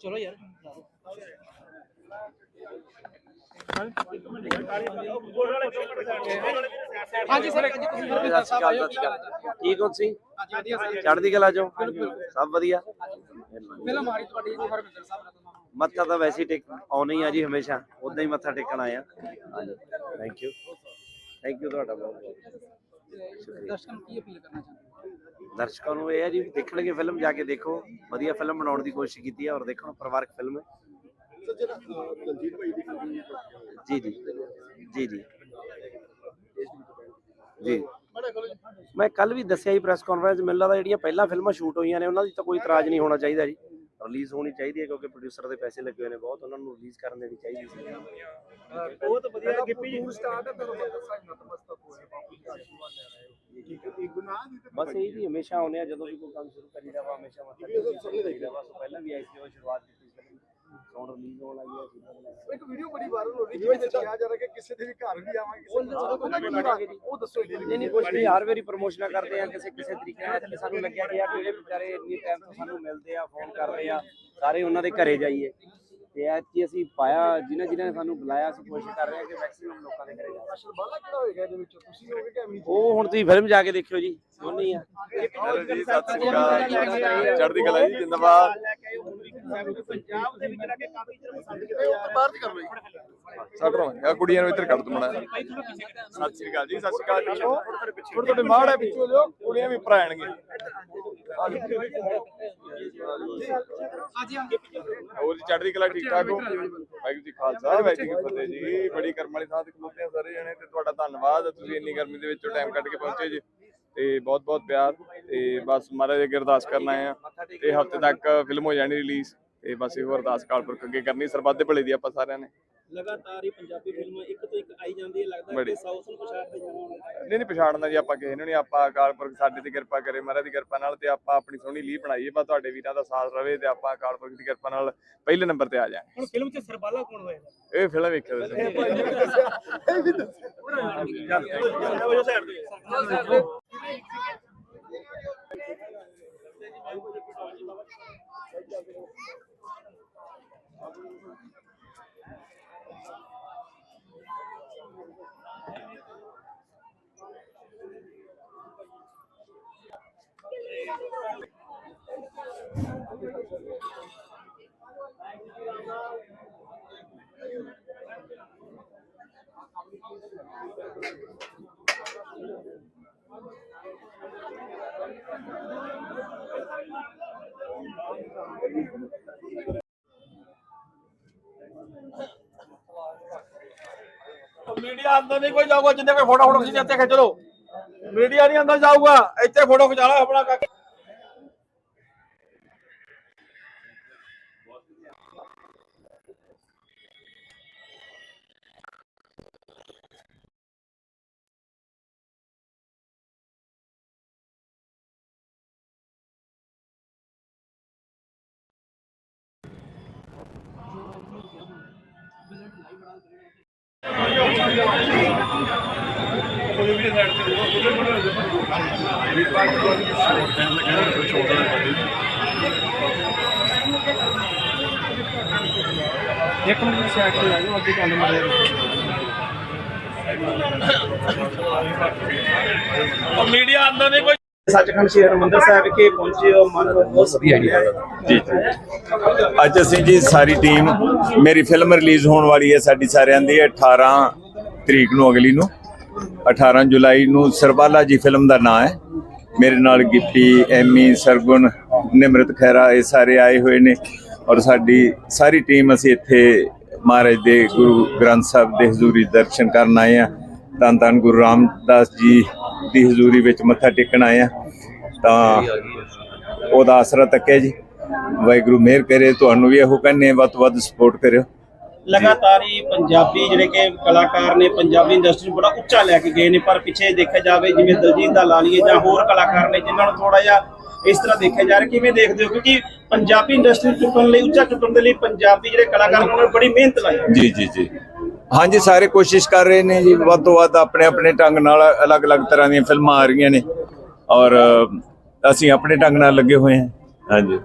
ਚਲੋ ਯਾਰ। ਹਾਂਜੀ ਸਰ ਅੱਜ ਤੁਸੀਂ ਹੈ ਠੀਕ ਹੋ ਤੁਸੀਂ? ਹਾਂਜੀ ਵਧੀਆ। ਸਰ ਚੜ੍ਹਦੀ ਕਲਾ ਚੋਂ? ਸਭ ਵਧੀਆ? ਤੁਹਾਡੀ ਜੀ ਸਾਹਿਬ ਨਾਲ ਮੱਥਾ ਤਾਂ ਵੈਸੇ ਟੇਕ ਆਉਣਾ ਹੀ ਆ ਜੀ ਹਮੇਸ਼ਾ। ਉਦਾਂ ਹੀ ਮੱਥਾ ਟੇਕਣ ਆਇਆ ਹਾਂਜੀ ਥੈਂਕ ਯੂ ਥੈਂਕ ਯੂ ਤੁਹਾਡਾ ਬਹੁਤ ਬਹੁਤ। ਦਰਸ਼ਕਾਂ ਨੂੰ ਕੀ ਅਪੀਲ ਕਰਨਾ ਚਾਹੁੰਦੇ ਹੋ? ਦਰਸ਼ਕਾਂ ਨੂੰ ਇਹ ਹੈ ਜੀ ਦੇਖਣਗੇ ਫਿਲਮ ਜਾ ਕੇ ਦੇਖੋ। ਵਧੀਆ ਫਿਲਮ ਬਣਾਉਣ ਦੀ ਕੋਸ਼ਿਸ਼ ਕੀਤੀ ਹੈ ਔਰ ਦੇਖਣ ਪਰਿਵਾਰਕ ਫਿਲਮ ਹੈ। ਜੀ ਜੀ। ਜੀ ਜੀ। ਜੀ। ਮੈਂ ਕੱਲ ਵੀ ਦੱਸਿਆ ਜੀ ਪ੍ਰੈਸ ਕਾਨਫਰੰਸ ਮੈਨੂੰ ਲੱਗਦਾ ਜਿਹੜੀਆਂ ਪਹਿਲਾਂ ਫਿਲਮਾਂ ਸ਼ੂਟ ਹੋਈਆਂ ਨੇ ਉਹਨਾਂ ਦੀ ਤਾਂ ਕੋਈ ਇਤਰਾਜ਼ ਨਹੀਂ ਹੋਣਾ ਚਾਹੀਦਾ ਜੀ। ਰਿਲੀਜ਼ ਹੋਣੀ ਚਾਹੀਦੀ ਹੈ ਕਿਉਂਕਿ ਪ੍ਰੋਡਿਊਸਰ ਦੇ ਪੈਸੇ ਲੱਗੇ ਹੋਏ ਨੇ ਬਹੁਤ ਉਹਨਾਂ ਨੂੰ ਰਿਲੀਜ਼ ਕਰਨ ਦੇਣੀ ਚਾਹੀਦੀ ਸੀ। ਬਹੁਤ ਵਧੀਆ ਗਿੱਪੀ ਜੀ। ਸਟਾਰਟ ਹੈ ਤੁਹਾਨੂੰ ਪਤਾ ਸਾਈ ਨਤਮਸਤਕ ਹੋਏ ਬਾਪੂ ਜੀ ਆਸ਼ੀਰਵਾਦ ਲੈ ਰਹੇ ਹੋ। ਇੱਕ ਗੁਨਾਹ ਦੀ ਤੇ ਬਸ ਇਹ ਜੀ ਹਮੇਸ਼ਾ ਆਉਂਦੇ ਆ ਜਦੋਂ ਵੀ ਕੋਈ ਕੰਮ ਸ਼ੁਰੂ ਕਰੀਦਾ ਵਾ ਹਮੇਸ਼ਾ ਮੱਥਾ ਵਾਇਰਲ ਹੋ ਰਹੀ ਜਿਹਦੇ ਵਿੱਚ ਕਿਹਾ ਜਾ ਰਿਹਾ ਕਿ ਕਿਸੇ ਦੇ ਵੀ ਘਰ ਵੀ ਆਵਾਂਗੇ ਕਿਸੇ ਦੇ ਉਹਦਾ ਕੀ ਰਾਜ ਉਹ ਦੱਸੋ ਜੀ। ਨਹੀਂ ਨਹੀਂ ਕੁਝ ਨਹੀਂ ਹਰ ਵਾਰੀ ਪ੍ਰਮੋਸ਼ਨਾਂ ਕਰਦੇ ਆ ਕਿਸੇ ਕਿਸੇ ਤਰੀਕੇ ਨਾਲ ਕਿ ਸਾਨੂੰ ਲੱਗਿਆ ਕਿ ਯਾਰ ਜਿਹੜੇ ਵਿਚਾਰੇ ਇੰਨੀ ਟਾਈਮ ਤੋਂ ਸਾਨੂੰ ਮਿਲਦੇ ਆ ਫੋਨ ਕਰਦੇ ਆ ਸਾਰੇ ਉਹਨਾਂ ਦੇ ਘਰੇ ਜਾਈਏ। ਤੇ ਐਤਕੀ ਅਸੀਂ ਪਾਇਆ ਜਿਨ੍ਹਾਂ ਜਿਨ੍ਹਾਂ ਨੇ ਸਾਨੂੰ ਬੁਲਾਇਆ ਅਸੀਂ ਕੋਸ਼ਿਸ਼ ਕਰ ਰਹੇ ਹਾਂ ਕਿ ਮੈਕਸਿਮਮ ਲੋਕਾਂ ਦੇ ਘਰੇ ਜਾਈਏ। ਸ਼ਰਬਾਲਾ ਕਿਹੜਾ ਹੋਏਗਾ ਇਹਦੇ ਵਿੱਚ? ਤੁਸੀਂ ਹੋਗੇ ਕਿ ਅਮੀਰ ਉਹ ਹੁਣ ਤੁਸੀਂ ਫਿਲਮ ਜਾ ਕੇ ਦੇਖਿਓ ਜੀ ਹੀ ਆ। ਹੈਲੋ ਜੀ ਸਤਿ ਸ੍ਰੀ ਅਕਾਲ। ਚੜ੍ਹਦੀ ਕਲਾ ਜੀ ਜਿੰਦਾਬਾਦ। ਪੰਜਾਬ ਦੇ ਵਿੱਚ ਲੱਗੇ ਕਾਫੀ ਚਿਰ ਪਸੰਦ ਇਹ ਉੱਪਰ ਬਾਹਰ ਦੀ ਕਰ ਲਓ ਜੀ। ਸੱਟ ਰਵਾਂਗੇ ਆ ਕੁੜੀਆਂ ਨੂੰ ਇੱਧਰ ਕੱਢ ਦੋ ਮਣਾ ਸਤਿ ਸ੍ਰੀ ਅਕਾਲ ਜੀ ਸਤਿ ਸ੍ਰੀ ਅਕਾਲ ਜੀ ਥੋੜੇ ਥੋੜੇ ਮਾੜ ਹੈ ਪਿੱਛੋਂ ਲਿਓ ਕੁੜੀਆਂ ਵੀ ਉੱਪਰ ਆਣਗੇ ਹਾਂਜੀ ਹਾਂਜੀ। ਹੋਰ ਜੀ ਚੜ੍ਹਦੀ ਕਲਾ ਠੀਕ ਠਾਕ ਹੋ? ਵਾਹਿਗੁਰੂ ਜੀ ਖਾਲਸਾ ਵਾਹਿਗੁਰੂ ਜੀ ਫਤਿਹ ਜੀ। ਬੜੀ ਕਰਮ ਵਾਲੀ ਥਾਂ ਤੇ ਖਲੋਤੇ ਆ ਸਾਰੇ ਜਣੇ ਤੇ ਤੁਹਾਡਾ ਧੰਨਵਾਦ। ਤੁਸੀਂ ਇੰਨੀ ਗਰਮੀ ਦੇ ਵਿੱਚੋਂ ਟਾਈਮ ਕੱਢ ਕੇ ਪਹੁੰਚੇ ਜੀ। ਤੇ ਬਹੁਤ ਬਹੁਤ ਪਿਆਰ ਤੇ ਬਸ ਮਹਾਰਾਜ ਅੱਗੇ ਅਰਦਾਸ ਕਰਨ ਆਏ ਆ ਤੇ ਹਫ਼ਤੇ ਤੱਕ ਫਿਲਮ ਹੋ ਜਾਣੀ ਰਿਲੀਜ਼ ਤੇ ਬਸ ਇਹੋ ਅਰਦਾਸ ਕਾਲਪੁਰਖ ਅੱਗੇ ਕਰਨੀ ਸਰਬੱਤ ਦੇ ਭਲੇ ਦੀ ਆਪਾਂ ਸਾਰਿਆਂ ਨੇ। ਲਗਾਤਾਰ ਹੀ ਪੰਜਾਬੀ ਫਿਲਮਾਂ ਇੱਕ ਤੋਂ ਇੱਕ ਆਈ ਜਾਂਦੀ ਹੈ ਲੱਗਦਾ। ਕਿ ਸਾਊਥ ਨੂੰ ਪਛਾੜ ਤੇ ਜਾਣਾ ਨਹੀਂ ਨਹੀਂ ਪਛਾਣਨਾ ਜੀ ਆਪਾਂ ਕਿਸੇ ਨੂੰ ਨਹੀਂ ਆਪਾਂ ਅਕਾਲ ਪੁਰਖ ਸਾਡੇ ਤੇ ਕਿਰਪਾ ਕਰੇ ਮਹਾਰਾਜ ਦੀ ਕਿਰਪਾ ਨਾਲ ਤੇ ਆਪਾਂ ਆਪਣੀ ਸੋਹਣੀ ਲੀਹ ਬਣਾਈਏ ਬਸ ਤੁਹਾਡੇ ਵੀਰਾਂ ਦਾ ਸਾਥ ਰਵੇ ਤੇ ਆਪਾਂ ਅਕਾਲ ਪੁਰਖ ਦੀ ਕਿਰਪਾ ਨਾਲ ਪਹਿਲੇ ਨੰਬਰ ਤੇ ਆ ਜਾਾਂਗੇ ਹੁਣ ਫਿਲਮ 'ਚ ਸਰਬਾਲਾ ਕੌਣ ਹੋਏਗਾ ਇਹ ਫਿਲਮ ਵੇਖਿਓ ਤੁਸੀਂ। ਇਹ ਵੀ ਦੱਸੋ ਮੀਡੀਆ ਅੰਦਰ ਨਹੀਂ ਕੋਈ ਜਾਊਗਾ, ਜਿੰਨੇ ਕੋਈ ਫੋਟੋ ਫੋਟੋ ਖਿੱਚੀ ਇੱਥੇ ਖਿੱਚ ਲਓ। ਮੀਡੀਆ ਨਹੀਂ ਅੰਦਰ ਜਾਊਗਾ, ਇੱਥੇ ਫੋਟੋ ਖਿਚਾ ਲਓ ਆਪਣਾ ਕਰਕੇ ਇੱਕ ਮਿੰਟ ਸਾਈਡ ਤੇ ਆ ਜਾਓ ਅੱਗੇ ਚੱਲ ਮਰੇ ਮੀਡੀਆ ਅੰਦਰ ਨਹੀਂ ਕੋਈ। ਸੱਚਖੰਡ ਸ਼੍ਰੀ ਹਰਿਮੰਦਰ ਸਾਹਿਬ ਵਿਖੇ ਪਹੁੰਚੇ ਹੋ ਮਨ ਨੂੰ ਬਹੁਤ ਵਧੀਆ ਜੀ ਜੀ ਜੀ। ਅੱਜ ਅਸੀਂ ਜੀ ਸਾਰੀ ਟੀਮ ਮੇਰੀ ਫਿਲਮ ਰਿਲੀਜ਼ ਹੋਣ ਵਾਲੀ ਹੈ ਸਾਡੀ ਸਾਰਿਆਂ ਦੀ 18 ਤਰੀਕ ਨੂੰ ਅਗਲੀ ਨੂੰ। 18 ਜੁਲਾਈ ਨੂੰ ਸਰਬਾਲਾ ਜੀ ਫਿਲਮ ਦਾ ਨਾਮ ਹੈ। ਮੇਰੇ ਨਾਲ ਗਿੱਪੀ ਐਮੀ ਸਰਗੁਣ ਨਿਮਰਤ ਖੈਰਾ ਇਹ ਸਾਰੇ ਆਏ ਹੋਏ ਨੇ। ਔਰ ਸਾਡੀ ਸਾਰੀ ਟੀਮ ਅਸੀਂ ਇੱਥੇ ਮਹਾਰਾਜ ਦੇ ਗੁਰੂ ਗ੍ਰੰਥ ਸਾਹਿਬ ਦੇ ਹਜ਼ੂਰੀ ਦਰਸ਼ਨ ਕਰਨ ਆਏ ਆ ਧੰਨ ਧੰਨ ਗੁਰੂ ਰਾਮਦਾਸ ਜੀ ਦੀ ਹਜ਼ੂਰੀ ਵਿੱਚ ਮੱਥਾ ਟੇਕਣ ਆਏ ਆ ਤਾਂ ਉਹਦਾ ਆਸਰਾ ਤੱਕਿਆ ਜੀ। ਵਾਹਿਗੁਰੂ ਮਿਹਰ ਕਰੇ ਤੁਹਾਨੂੰ ਵੀ ਇਹੋ ਕਹਿੰਨੇ ਵੱਧ ਵੱਧ ਸਪੋਰਟ ਕਰਿਓ। ਲਗਾਤਾਰ ਹੀ ਪੰਜਾਬੀ ਜਿਹੜੇ ਕਿ ਕਲਾਕਾਰ ਨੇ ਪੰਜਾਬੀ ਇੰਡਸਟਰੀ ਨੂੰ ਬੜਾ ਉੱਚਾ ਲੈ ਕੇ ਗਏ ਨੇ ਪਰ ਪਿੱਛੇ ਦੇਖਿਆ ਜਾਵੇ ਜਿਵੇਂ ਦਲਜੀਤ ਦਾ ਲਾ ਲਈਏ ਜਾਂ ਹੋਰ ਕਲਾਕਾਰ ਨੇ ਜਿਨ੍ਹਾਂ ਨੂੰ ਥੋੜਾ ਜਿਹਾ ਇਸ ਤਰ੍ਹਾਂ ਦੇਖਿਆ ਜਾ ਰਿਹਾ ਕਿਵੇਂ ਦੇਖਦੇ ਹੋ? ਕਿਉਂਕਿ ਪੰਜਾਬੀ ਇੰਡਸਟਰੀ ਚੁੱਕਣ ਲਈ ਉੱਚਾ ਚੁੱਕਣ ਦੇ ਲਈ ਪੰਜਾਬੀ ਜਿਹੜੇ ਕਲਾਕਾਰ ਨੇ ਉਹਨਾਂ ਨੇ ਬੜੀ ਮਿਹਨਤ ਲਾਈ ਜੀ ਜੀ ਜੀ। ਹਾਂਜੀ ਸਾਰੇ ਕੋਸ਼ਿਸ਼ ਕਰ ਰਹੇ ਨੇ ਜੀ ਵੱਧ ਤੋਂ ਵੱਧ ਆਪਣੇ ਆਪਣੇ ਢੰਗ ਨਾਲ ਅਲੱਗ-ਅਲੱਗ ਤਰ੍ਹਾਂ ਦੀਆਂ ਫਿਲਮਾਂ ਆ ਰਹੀਆਂ ਨੇ। ਔਰ ਅਸੀਂ ਆਪਣੇ ਢੰਗ ਨਾਲ ਲੱਗੇ ਹੋਏ ਹਾਂ। ਹਾਂਜੀ।